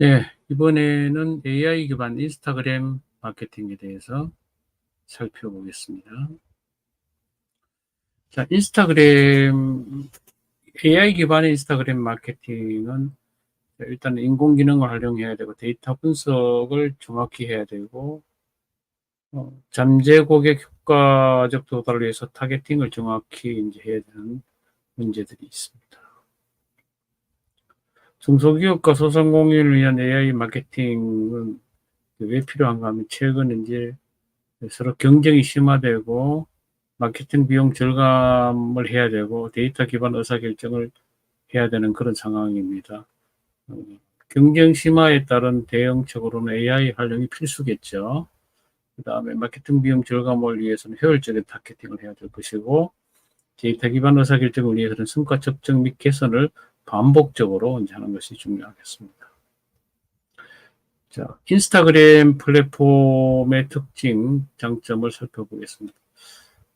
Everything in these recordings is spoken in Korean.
네, 이번에는 AI 기반 인스타그램 마케팅에 대해서 살펴보겠습니다. 자, 인스타그램, AI 기반의 인스타그램 마케팅은 일단 인공지능을 활용해야 되고 데이터 분석을 정확히 해야 되고 어, 잠재 고객 효과적 도달을 위해서 타겟팅을 정확히 이제 해야 되는 문제들이 있습니다. 중소기업과 소상공인을 위한 AI 마케팅은 왜 필요한가 하면 최근 이제 서로 경쟁이 심화되고 마케팅 비용 절감을 해야 되고 데이터 기반 의사결정을 해야 되는 그런 상황입니다. 어, 경쟁 심화에 따른 대응책으로는 AI 활용이 필수겠죠. 그 다음에 마케팅 비용 절감을 위해서는 효율적인 타겟팅을 해야 될 것이고 데이터 기반 의사결정을 위해서는 성과 측정 및 개선을 반복적으로 이제 하는 것이 중요하겠습니다. 자, 인스타그램 플랫폼의 특징, 장점을 살펴보겠습니다.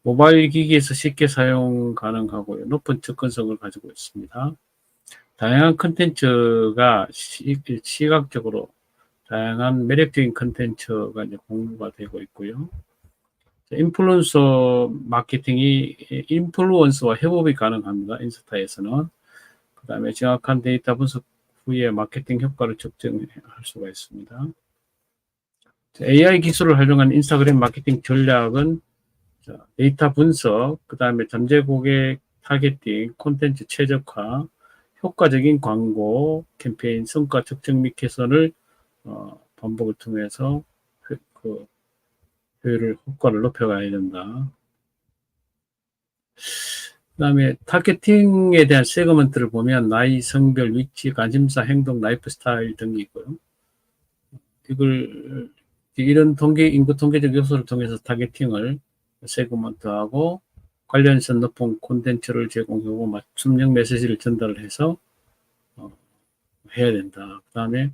모바일 기기에서 쉽게 사용 가능하고요. 높은 접근성을 가지고 있습니다. 다양한 컨텐츠가 시, 각적으로 다양한 매력적인 컨텐츠가 공유가 되고 있고요. 인플루언서 마케팅이 인플루언서와 협업이 가능합니다. 인스타에서는. 그 다음에 정확한 데이터 분석 후에 마케팅 효과를 측정할 수가 있습니다. AI 기술을 활용한 인스타그램 마케팅 전략은 데이터 분석, 그 다음에 잠재 고객 타겟팅, 콘텐츠 최적화, 효과적인 광고, 캠페인 성과 측정 및 개선을 어, 반복을 통해서 그 효율을 효과를 높여가야 된다. 그 다음에 타겟팅에 대한 세그먼트를 보면 나이, 성별, 위치, 관심사, 행동, 라이프 스타일 등이 있고요. 이걸 이런 통계 인구 통계적 요소를 통해서 타겟팅을 세그먼트하고 관련성 높은 콘텐츠를 제공하고 맞춤형 메시지를 전달을 해서 어, 해야 된다. 그 다음에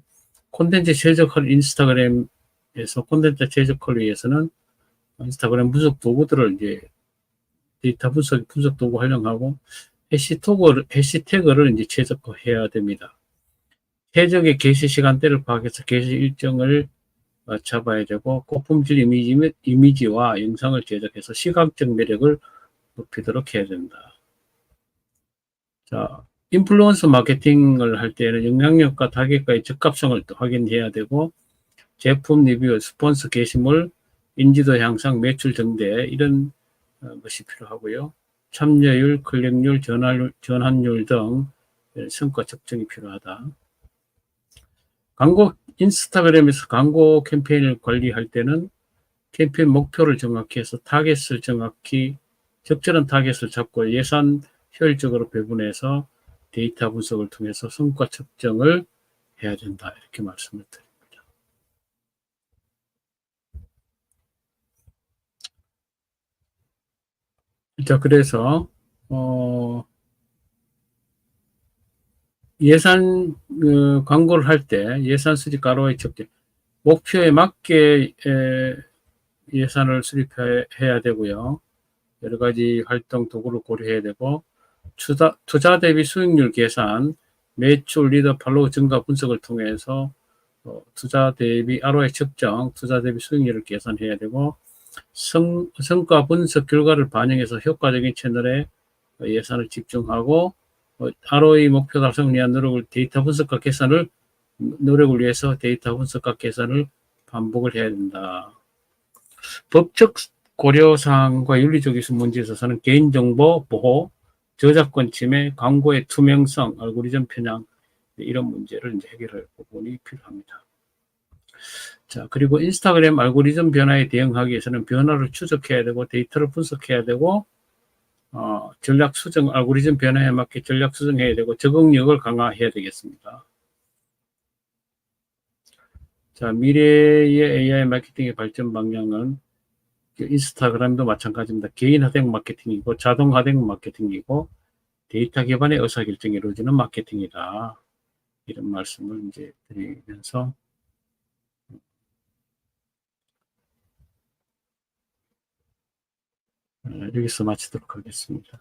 콘텐츠 최적화를 인스타그램에서 콘텐츠 최적화를 위해서는 인스타그램 분석 도구들을 이제 데이터 분석, 분석 도구 활용하고 해시태그를, 해시태그를 이제 최적화해야 됩니다. 최적의 게시 시간대를 파악해서 게시 일정을 어, 잡아야 되고 고품질 이미지, 이미지와 영상을 제작해서 시각적 매력을 높이도록 해야 된다. 자, 인플루언서 마케팅을 할 때는 영향력과 타겟과의 적합성을 또 확인해야 되고 제품 리뷰, 스폰서 게시물, 인지도 향상, 매출 증대 이런 어, 것이 필요하고요. 참여율, 클릭률, 전환율, 전환율 등 성과 측정이 필요하다. 광고 인스타그램에서 광고 캠페인을 관리할 때는 캠페인 목표를 정확히 해서 타겟을 정확히 적절한 타겟을 잡고 예산 효율적으로 배분해서 데이터 분석을 통해서 성과 측정을 해야 된다. 이렇게 말씀을 드립니다. 자, 그래서, 어, 예산, 어, 광고를 할 때 예산 수립 가로의 적재, 목표에 맞게 에, 예산을 수립해야 되고요. 여러 가지 활동 도구를 고려해야 되고, 투자, 투자 대비 수익률 계산, 매출 리더 팔로우 증가 분석을 통해서 어, 투자 대비 ROI 측정, 투자 대비 수익률을 계산해야 되고, 성, 성과 분석 결과를 반영해서 효과적인 채널에 예산을 집중하고 ROI 목표 달성을 위한 노력을 데이터 분석과 계산을 노력을 위해서 데이터 분석과 계산을 반복을 해야 된다. 법적 고려사항과 윤리적 이수 문제에 있어서는 개인정보 보호, 저작권 침해, 광고의 투명성, 알고리즘 편향 이런 문제를 이제 해결할 부분이 필요합니다. 자, 그리고 인스타그램 알고리즘 변화에 대응하기 위해서는 변화를 추적해야 되고 데이터를 분석해야 되고 어, 전략 수정, 알고리즘 변화에 맞게 전략 수정해야 되고 적응력을 강화해야 되겠습니다. 자, 미래의 AI 마케팅의 발전 방향은 인스타그램도 마찬가지입니다. 개인 하등 마케팅이고 자동 하등 마케팅이고 데이터 기반의 의사결정이 이루어지는 마케팅이다. 이런 말씀을 이제 드리면서 여기서 마치도록 하겠습니다.